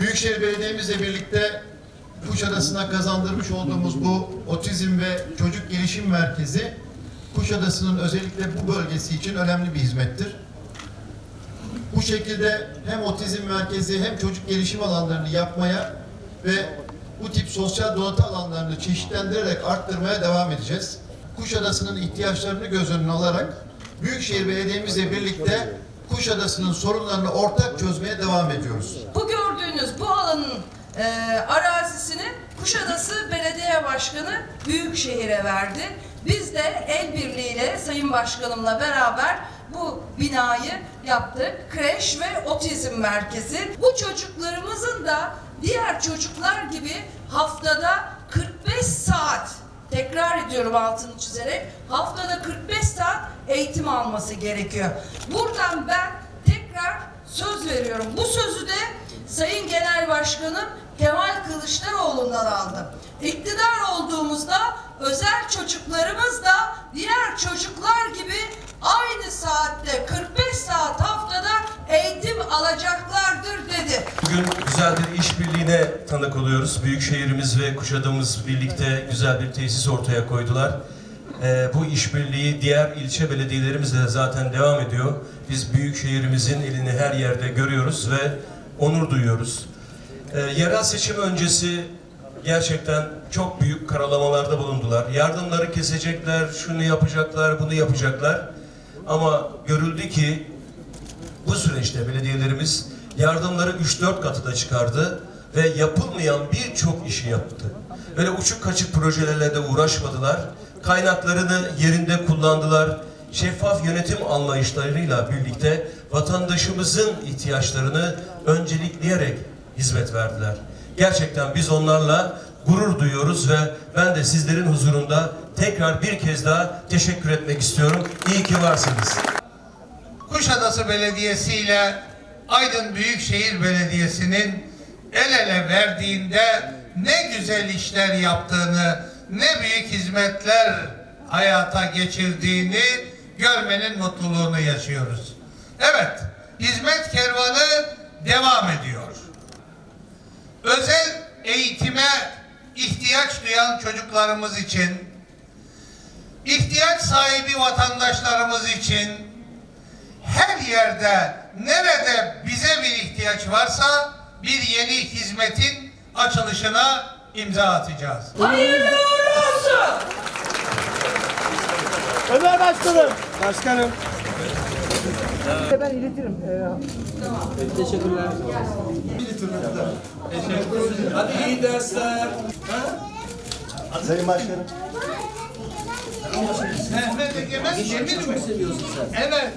Büyükşehir Belediye'mizle birlikte Kuşadası'na kazandırmış olduğumuz bu otizm ve çocuk gelişim merkezi Kuşadası'nın özellikle bu bölgesi için önemli bir hizmettir. Bu şekilde hem otizm merkezi hem çocuk gelişim alanlarını yapmaya ve bu tip sosyal donatı alanlarını çeşitlendirerek arttırmaya devam edeceğiz. Kuşadası'nın ihtiyaçlarını göz önüne alarak Büyükşehir Belediye'mizle birlikte Kuşadası'nın sorunlarını ortak çözmeye devam ediyoruz. Bu gördüğünüz bu alanın e, arazisini Kuşadası Belediye Başkanı Büyükşehir'e verdi. Biz de el birliğiyle Sayın Başkanımla beraber bu binayı yaptık. Kreş ve otizm merkezi. Bu çocuklarımızın da diğer çocuklar gibi haftada 45 saat tekrar ediyorum altını çizerek haftada 45 saat eğitim alması gerekiyor. Buradan ben tekrar söz veriyorum. Bu sözü de Sayın Genel Başkanım Kemal Kılıçdaroğlu'ndan aldım. İktidar olduğumuzda özel çocuklarımız da diğer çocuklar gibi aynı saatte 45 saat haftada eğitim alacaklardır dedi. Bugün güzel bir işbirliğine tanık oluyoruz. Büyükşehirimiz ve Kuşadamız birlikte güzel bir tesis ortaya koydular. Ee, bu işbirliği diğer ilçe belediyelerimizle zaten devam ediyor. Biz Büyükşehirimizin elini her yerde görüyoruz ve onur duyuyoruz. Ee, yerel seçim öncesi gerçekten çok büyük karalamalarda bulundular. Yardımları kesecekler, şunu yapacaklar, bunu yapacaklar. Ama görüldü ki bu süreçte belediyelerimiz yardımları 3-4 katı da çıkardı ve yapılmayan birçok işi yaptı. Böyle uçuk kaçık projelerle de uğraşmadılar. Kaynaklarını yerinde kullandılar. Şeffaf yönetim anlayışlarıyla birlikte vatandaşımızın ihtiyaçlarını öncelikleyerek hizmet verdiler. Gerçekten biz onlarla gurur duyuyoruz ve ben de sizlerin huzurunda tekrar bir kez daha teşekkür etmek istiyorum. İyi ki varsınız. Kuşadası Belediyesi ile Aydın Büyükşehir Belediyesi'nin el ele verdiğinde ne güzel işler yaptığını, ne büyük hizmetler hayata geçirdiğini görmenin mutluluğunu yaşıyoruz. Evet, hizmet kervanı devam ediyor. Özel eğitime ihtiyaç duyan çocuklarımız için, ihtiyaç sahibi vatandaşlarımız için, her yerde nerede bize bir ihtiyaç varsa bir yeni hizmetin açılışına imza atacağız. Hayırlı olsun. Ömer Başkanım. Başkanım. Ben iletirim. Ee, Teşekkürler. Hadi iyi dersler. Sayın Başkanım. Mehmet Egemen yemin mi? seviyorsun sen. Evet.